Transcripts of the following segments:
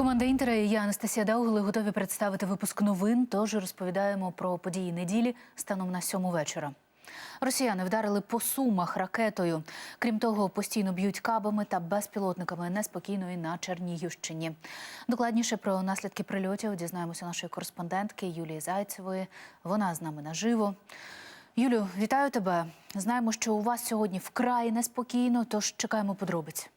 Команда Інтера і я Анастасія Даугли готові представити випуск новин. Тож розповідаємо про події неділі станом на сьому вечора. Росіяни вдарили по сумах ракетою. Крім того, постійно б'ють кабами та безпілотниками неспокійно і на Чернігівщині. Докладніше про наслідки прильотів дізнаємося нашої кореспондентки Юлії Зайцевої. Вона з нами наживо. Юлю, вітаю тебе. Знаємо, що у вас сьогодні вкрай неспокійно, тож чекаємо подробиць.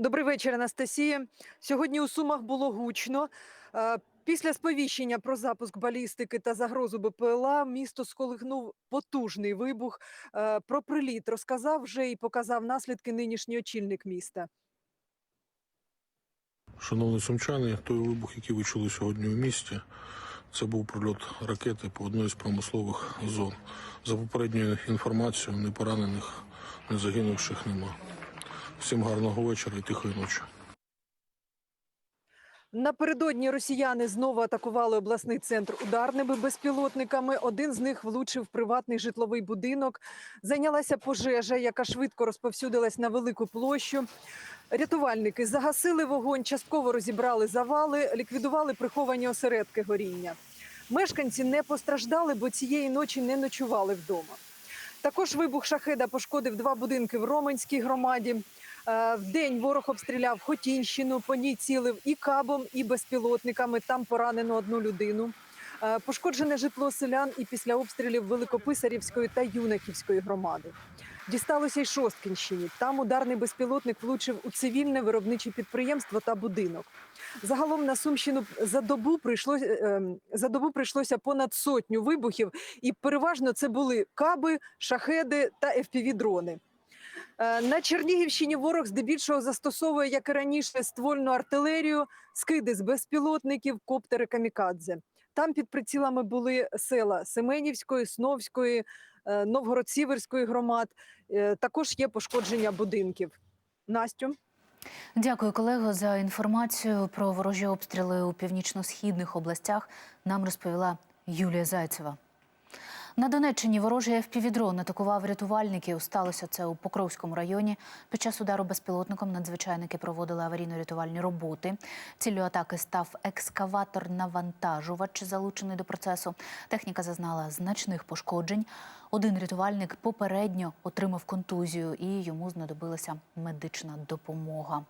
Добрий вечір, Анастасія. Сьогодні у Сумах було гучно. Е, Після сповіщення про запуск балістики та загрозу БПЛА місто сколихнув потужний вибух. Е, Про приліт розказав вже і показав наслідки нинішній очільник міста. Шановні сумчани, той вибух, який ви чули сьогодні у місті, це був прильот ракети по одній з промислових зон. За попередньою інформацією, не поранених, не загинувших нема. Всім гарного вечора і тихої ночі. Напередодні росіяни знову атакували обласний центр ударними безпілотниками. Один з них влучив приватний житловий будинок. Зайнялася пожежа, яка швидко розповсюдилась на велику площу. Рятувальники загасили вогонь, частково розібрали завали, ліквідували приховані осередки горіння. Мешканці не постраждали, бо цієї ночі не ночували вдома. Також вибух шахеда пошкодив два будинки в Роменській громаді. Е, В день ворог обстріляв Хотінщину, по ній цілив і кабом, і безпілотниками. Там поранено одну людину. Е, Пошкоджене житло селян і після обстрілів Великописарівської та Юнаківської громади. Дісталося й Шосткінщині. Там ударний безпілотник влучив у цивільне виробниче підприємство та будинок. Загалом на Сумщину за добу прийшлося ем, за добу прийшлося понад сотню вибухів, і переважно це були каби, шахеди та FPV-дрони. Е, На Чернігівщині ворог здебільшого застосовує, як і раніше, ствольну артилерію, скиди з безпілотників, коптери камікадзе. Там під прицілами були села Семенівської, Сновської, е, Новгород-Сіверської громад. Е, Також є пошкодження будинків. Настю. Дякую, колего, за інформацію про ворожі обстріли у північно-східних областях. Нам розповіла Юлія Зайцева. На Донеччині ворожий FPV-дрон атакував рятувальників. Сталося це у Покровському районі. Під час удару безпілотником надзвичайники проводили аварійно-рятувальні роботи. Ціллю атаки став екскаватор-навантажувач, залучений до процесу. Техніка зазнала значних пошкоджень. Один рятувальник попередньо отримав контузію і йому знадобилася медична допомога.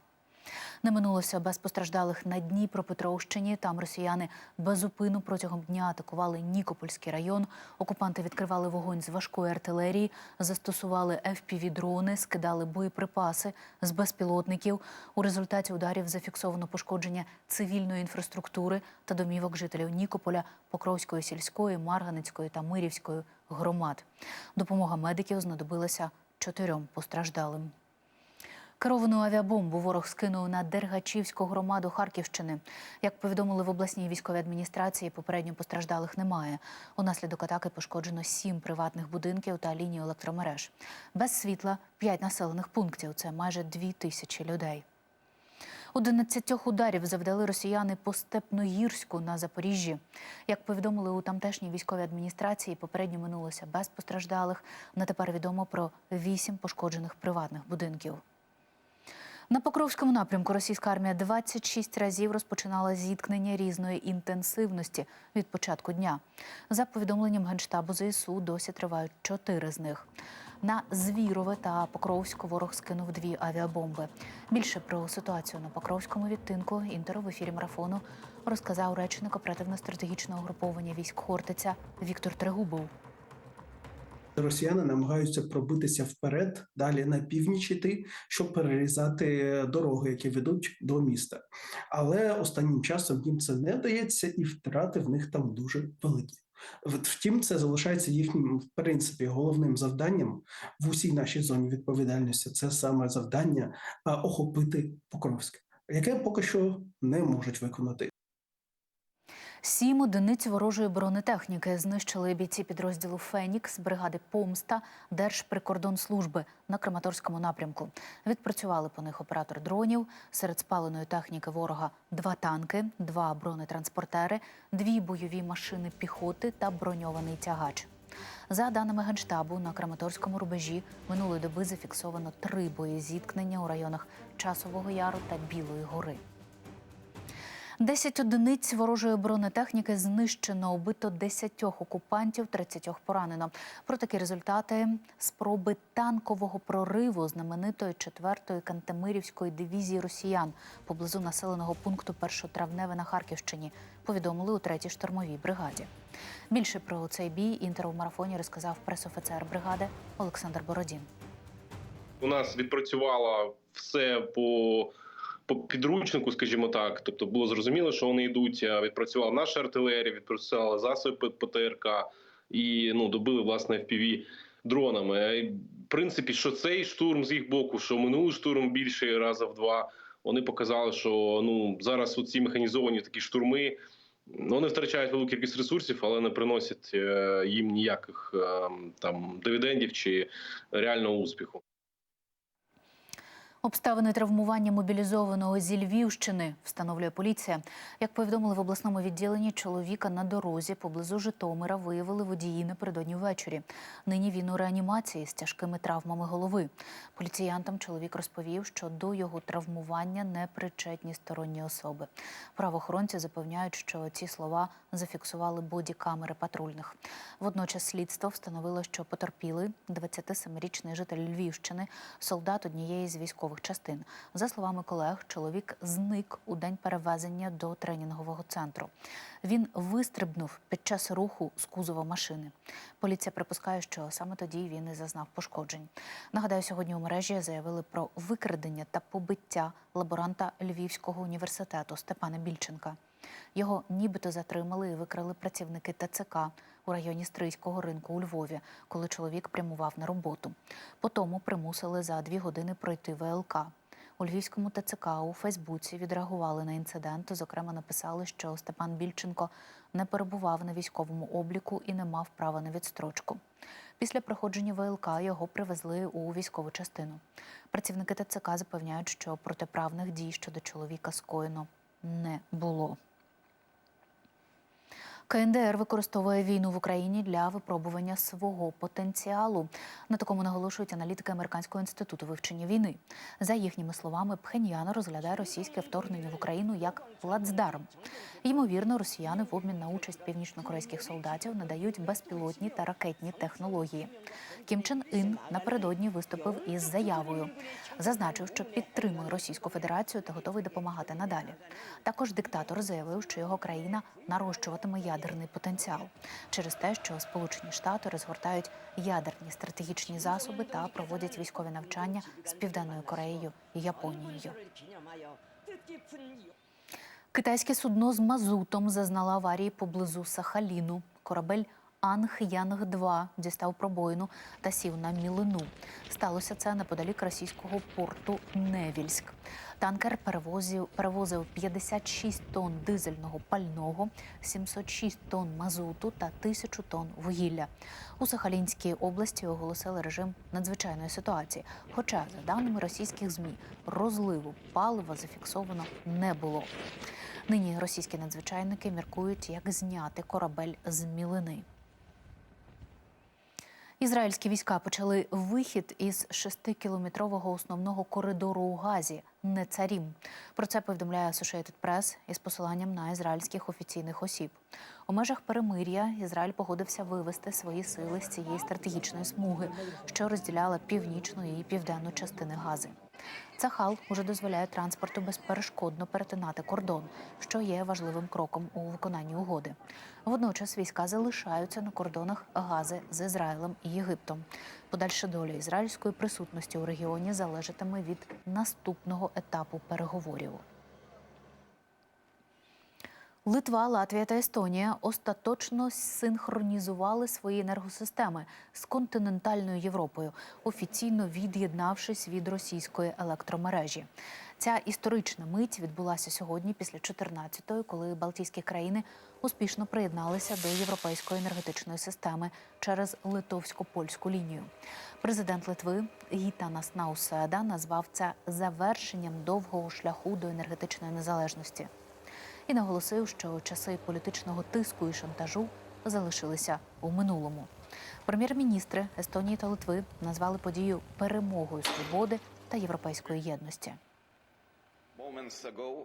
Не минулося без постраждалих на Дніпропетровщині. Там росіяни безупину протягом дня атакували Нікопольський район. Окупанти відкривали вогонь з важкої артилерії, застосували FPV-дрони, скидали боєприпаси з безпілотників. У результаті ударів зафіксовано пошкодження цивільної інфраструктури та домівок жителів Нікополя, Покровської сільської, Марганецької та Мирівської громад. Допомога медиків знадобилася чотирьом постраждалим. Керовану авіабомбу ворог скинув на Дергачівську громаду Харківщини. Як повідомили в обласній військовій адміністрації, попередньо постраждалих немає. Унаслідок атаки пошкоджено сім приватних будинків та лінію електромереж. Без світла п'ять населених пунктів. Це майже дві тисячі людей. 11 ударів завдали росіяни по Степногірську на Запоріжжі. Як повідомили у тамтешній військовій адміністрації, попередньо минулося без постраждалих. На тепер відомо про вісім пошкоджених приватних будинків. На Покровському напрямку російська армія 26 разів розпочинала зіткнення різної інтенсивності від початку дня. За повідомленням Генштабу ЗСУ досі тривають чотири з них. На Звірове та Покровську ворог скинув дві авіабомби. Більше про ситуацію на Покровському відтинку інтеру в ефірі марафону розказав речник оперативно-стратегічного груповання військ Хортиця Віктор Трегубов. Росіяни намагаються пробитися вперед, далі на північ іти, щоб перерізати дороги, які ведуть до міста. Але останнім часом їм це не дається, і втрати в них там дуже великі. Втім, це залишається їхнім в принципі головним завданням в усій нашій зоні відповідальності. Це саме завдання охопити Покровськ, яке поки що не можуть виконати. Сім одиниць ворожої бронетехніки знищили бійці підрозділу Фенікс бригади Помста Держприкордонслужби на Краматорському напрямку. Відпрацювали по них оператор дронів. Серед спаленої техніки ворога два танки, два бронетранспортери, дві бойові машини піхоти та броньований тягач. За даними Генштабу, на Краматорському рубежі минулої доби зафіксовано три боєзіткнення у районах Часового Яру та Білої гори. Десять одиниць ворожої бронетехніки знищено, убито 10 окупантів, 30 поранено. Про такі результати спроби танкового прориву знаменитої 4-ї Кантемирівської дивізії росіян поблизу населеного пункту Першотравневе на Харківщині повідомили у 3-й штурмовій бригаді. Більше про цей бій інтеру в марафоні розказав пресофіцер бригади Олександр Бородін. у нас відпрацювало все по, по підручнику, скажімо так. Тобто було зрозуміло, що вони йдуть. Відпрацювала наша артилерія, відпрацювала засоби ПТРК і ну добили власне FPV дронами. Е, В принципі, що цей штурм з їх боку, що минулий штурм більше раза в два. Вони показали, що ну зараз ці механізовані такі штурми. ну, Вони втрачають велику кількість ресурсів, але не приносять е, їм ніяких е, там дивідендів чи реального успіху. Обставини травмування мобілізованого зі Львівщини встановлює поліція. Як повідомили в обласному відділенні, чоловіка на дорозі поблизу Житомира виявили водії напередодні ввечері. Нині він у реанімації з тяжкими травмами голови. Поліціянтам чоловік розповів, що до його травмування не причетні сторонні особи. Правоохоронці запевняють, що ці слова зафіксували боді-камери патрульних. Водночас слідство встановило, що потерпілий 27-річний житель Львівщини, солдат однієї з військових частин. За словами колег, чоловік зник у день перевезення до тренінгового центру. Він вистрибнув під час руху з кузова машини. Поліція припускає, що саме тоді він і зазнав пошкоджень. Нагадаю, сьогодні у мережі заявили про викрадення та побиття лаборанта Львівського університету Степана Більченка. Його нібито затримали і викрали працівники ТЦК у районі Стрийського ринку у Львові, коли чоловік прямував на роботу. Потому примусили за дві години пройти ВЛК. У Львівському ТЦК у Фейсбуці відреагували на інцидент. Зокрема, написали, що Степан Більченко не перебував на військовому обліку і не мав права на відстрочку. Після проходження ВЛК його привезли у військову частину. Працівники ТЦК запевняють, що протиправних дій щодо чоловіка скоєно не було. КНДР використовує війну в Україні для випробування свого потенціалу. На такому наголошують аналітики Американського інституту вивчення війни. За їхніми словами, Пхеньян розглядає російське вторгнення в Україну як плацдарм. Ймовірно, росіяни в обмін на участь північнокорейських солдатів надають безпілотні та ракетні технології. Кім Чен Ін напередодні виступив із заявою. Зазначив, що підтримує Російську Федерацію та готовий допомагати надалі. Також диктатор заявив, що його країна нарощуватиме ядерний потенціал через те, що Сполучені Штати розгортають ядерні стратегічні засоби та проводять військові навчання з Південною Кореєю і Японією. Китайське судно з мазутом зазнало аварії поблизу Сахаліну. Корабель Анг Янг 2 дістав пробоїну та сів на мілину. Сталося це неподалік російського порту Невільськ. Танкер перевозив, перевозив 56 тонн дизельного пального, 706 тонн мазуту та 1000 тонн вугілля. У Сахалінській області оголосили режим надзвичайної ситуації. Хоча, за даними російських змі, розливу палива зафіксовано не було. Нині російські надзвичайники міркують, як зняти корабель з мілини. Ізраїльські війська почали вихід із шестикілометрового основного коридору у Газі Нецарім. Про це повідомляє Associated Press із посиланням на ізраїльських офіційних осіб. У межах перемир'я Ізраїль погодився вивести свої сили з цієї стратегічної смуги, що розділяла північну і південну частини Гази. Цахал уже дозволяє транспорту безперешкодно перетинати кордон, що є важливим кроком у виконанні угоди. Водночас війська залишаються на кордонах Гази з Ізраїлем і Єгиптом. Подальша доля ізраїльської присутності у регіоні залежатиме від наступного етапу переговорів. Литва, Латвія та Естонія остаточно синхронізували свої енергосистеми з континентальною Європою, офіційно від'єднавшись від російської електромережі. Ця історична мить відбулася сьогодні після 14-ї, коли Балтійські країни успішно приєдналися до європейської енергетичної системи через литовсько-польську лінію. Президент Литви Гітанас Науседа назвав це завершенням довгого шляху до енергетичної незалежності і наголосив, що часи політичного тиску і шантажу залишилися у минулому. Прем'єр-міністри Естонії та Литви назвали подію перемогою свободи та європейської єдності.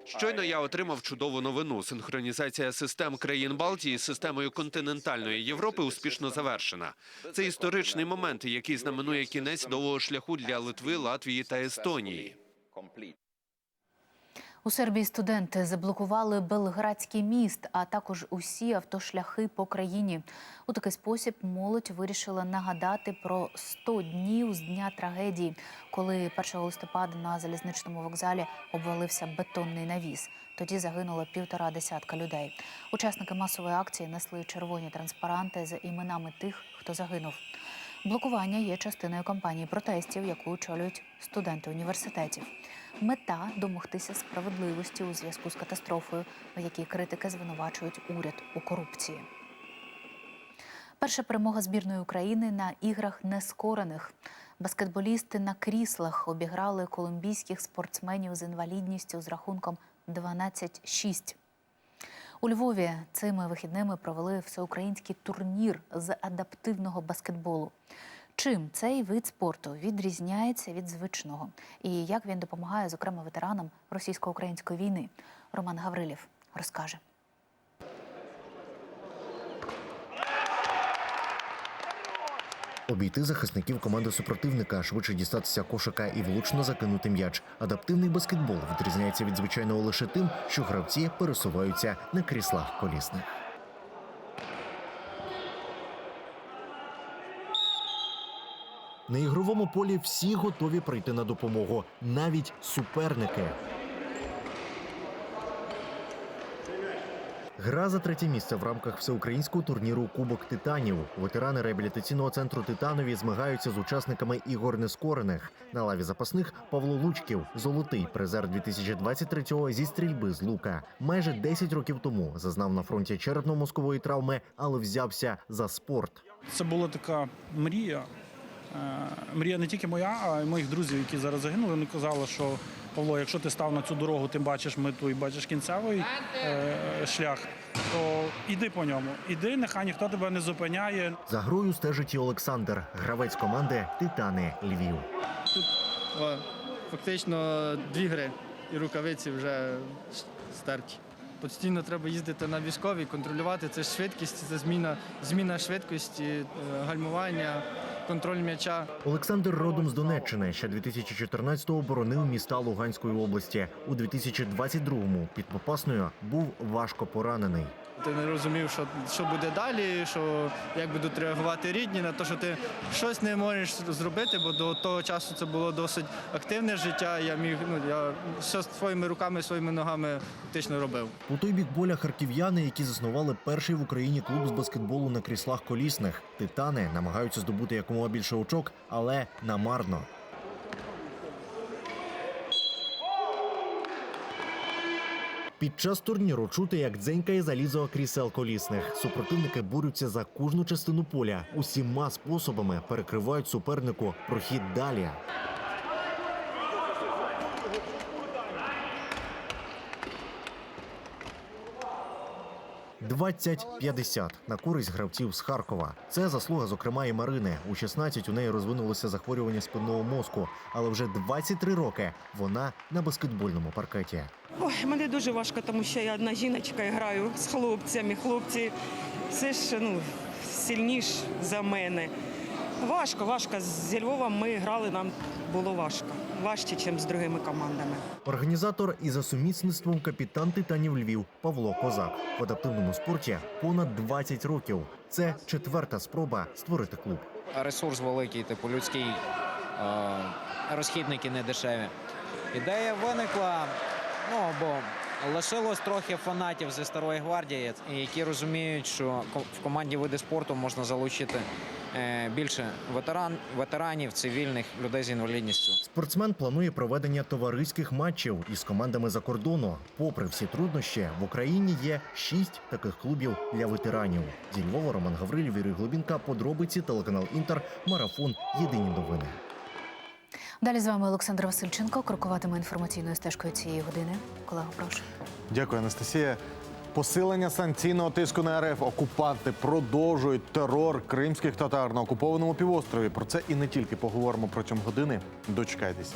Щойно я отримав чудову новину. Синхронізація систем країн Балтії з системою континентальної Європи успішно завершена. Це історичний момент, який знаменує кінець довгого шляху для Литви, Латвії та Естонії. У Сербії студенти заблокували Белградський міст, а також усі автошляхи по країні. У такий спосіб молодь вирішила нагадати про 100 днів з дня трагедії, коли 1 листопада на залізничному вокзалі обвалився бетонний навіс. Тоді загинуло півтора десятка людей. Учасники масової акції несли червоні транспаранти з іменами тих, хто загинув. Блокування є частиною кампанії протестів, яку очолюють студенти університетів. Мета домогтися справедливості у зв'язку з катастрофою, в якій критики звинувачують уряд у корупції. Перша перемога збірної України на іграх нескорених. Баскетболісти на кріслах обіграли колумбійських спортсменів з інвалідністю з рахунком 12-6. У Львові цими вихідними провели всеукраїнський турнір з адаптивного баскетболу. Чим цей вид спорту відрізняється від звичного, і як він допомагає, зокрема, ветеранам російсько-української війни? Роман Гаврилів розкаже. Обійти захисників команди супротивника, швидше дістатися кошика і влучно закинути м'яч. Адаптивний баскетбол відрізняється від звичайного лише тим, що гравці пересуваються на кріслах колісних. На ігровому полі всі готові прийти на допомогу, навіть суперники. Гра за третє місце в рамках всеукраїнського турніру Кубок Титанів. Ветерани реабілітаційного центру Титанові змагаються з учасниками ігор нескорених. На лаві запасних Павло Лучків, золотий призер 2023-го зі стрільби з лука. Майже 10 років тому зазнав на фронті черепно-мозкової травми, але взявся за спорт. Це була така мрія. Е, Мрія не тільки моя, а й моїх друзів, які зараз загинули. Вони казали, що Павло, якщо ти став на цю дорогу, ти бачиш мету і бачиш кінцевий е, шлях, то іди по ньому. Іди, нехай ніхто тебе не зупиняє. За грою стежить і Олександр, гравець команди Титани Львів. О, фактично дві гри і рукавиці вже стерті. Постійно треба їздити на військові, контролювати. Це ж швидкість, це зміна, зміна швидкості, е, гальмування, контроль м'яча. Олександр родом з Донеччини. Ще 2014-го боронив міста Луганської області. У 2022-му під Попасною був важко поранений. Ти не розумів, що, що буде далі, що як будуть реагувати рідні на те, що ти щось не можеш зробити, бо до того часу це було досить активне життя. Я міг ну я все своїми руками, своїми ногами фактично робив. У той бік поля харків'яни, які заснували перший в Україні клуб з баскетболу на кріслах колісних. Титани намагаються здобути якомога більше очок, але намарно. Під час турніру чути, як дзенькає залізо крісел колісних. Супротивники борються за кожну частину поля. Усіма способами перекривають супернику прохід далі. «20-50» на користь гравців з Харкова. Це заслуга, зокрема, і Марини. У 16 у неї розвинулося захворювання спинного мозку, але вже 23 роки вона на баскетбольному паркеті. Ой, мене дуже важко, тому що я одна жіночка і граю з хлопцями. Хлопці все ж ну, сильніш за мене. Важко, важко. Зі Львовом ми грали, нам було важко. Важче, ніж з другими командами. Організатор і за сумісництвом капітан титанів Львів Павло Козак в адаптивному спорті понад 20 років. Це четверта спроба створити клуб. ресурс великий, типу людський, е, розхідники не дешеві. Ідея виникла, ну бо лишилось трохи фанатів зі старої гвардії, які розуміють, що в команді види спорту можна залучити більше ветеран, ветеранів, цивільних людей з інвалідністю. Спортсмен планує проведення товариських матчів із командами за кордону. Попри всі труднощі, в Україні є шість таких клубів для ветеранів. Зі Львова Роман Гаврилів, Юрій Глубінка, подробиці, телеканал Інтер, марафон. Єдині новини. Далі з вами Олександр Васильченко. Крокуватиме інформаційною стежкою цієї години. Колего, прошу. Дякую, Анастасія. Посилення санкційного тиску на РФ окупанти продовжують терор кримських татар на окупованому півострові. Про це і не тільки поговоримо протягом години. Дочекайтеся.